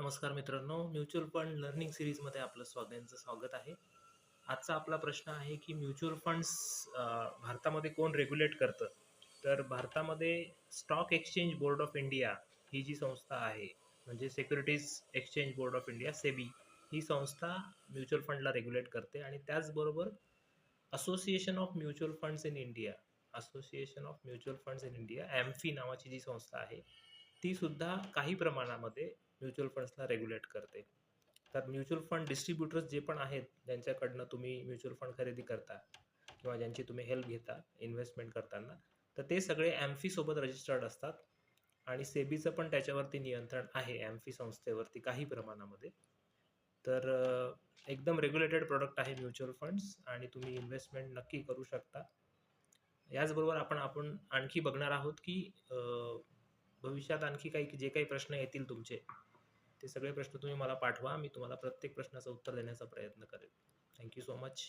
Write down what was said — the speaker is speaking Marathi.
नमस्कार मित्रांनो म्युच्युअल फंड लर्निंग सिरीजमध्ये आपलं स्वागतांचं स्वागत आहे. आजचा आपला प्रश्न आहे की म्युच्युअल फंड्स भारतामध्ये कोण रेग्युलेट करतं? तर भारतामध्ये stock exchange board of India ही जी संस्था आहे म्हणजे securities exchange board of India SEBI ही संस्था म्युच्युअल फंडला रेग्युलेट करते आणि त्याचबरोबर association of mutual funds in India association of mutual funds in India AMFI नावाची जी संस्था आहे ती सुद्धा काही प्रमाणामध्ये म्युच्युअल फंड्सला रेग्युलेट करते. तर म्युच्युअल फंड डिस्ट्रीब्युटर्स जे पण आहेत ज्यांच्याकडनं तुम्ही म्युच्युअल फंड खरेदी करता किंवा ज्यांची तुम्ही हेल्प घेता इन्व्हेस्टमेंट करताना तर ते सगळे ॲम्फीसोबत रजिस्टर्ड असतात आणि सेबीचं पण त्याच्यावरती नियंत्रण आहे ॲम्फी संस्थेवरती काही प्रमाणामध्ये. तर एकदम रेग्युलेटेड प्रोडक्ट आहे म्युच्युअल फंड्स आणि तुम्ही इन्व्हेस्टमेंट नक्की करू शकता. याचबरोबर आपण आपण आणखी बघणार आहोत की भविष्यात आणखी काही जे काही प्रश्न येतील तुमचे ते सगळे प्रश्न तुम्ही मला पाठवा. मी तुम्हाला प्रत्येक प्रश्नाचं उत्तर देण्याचा प्रयत्न करेन थँक्यू सो मच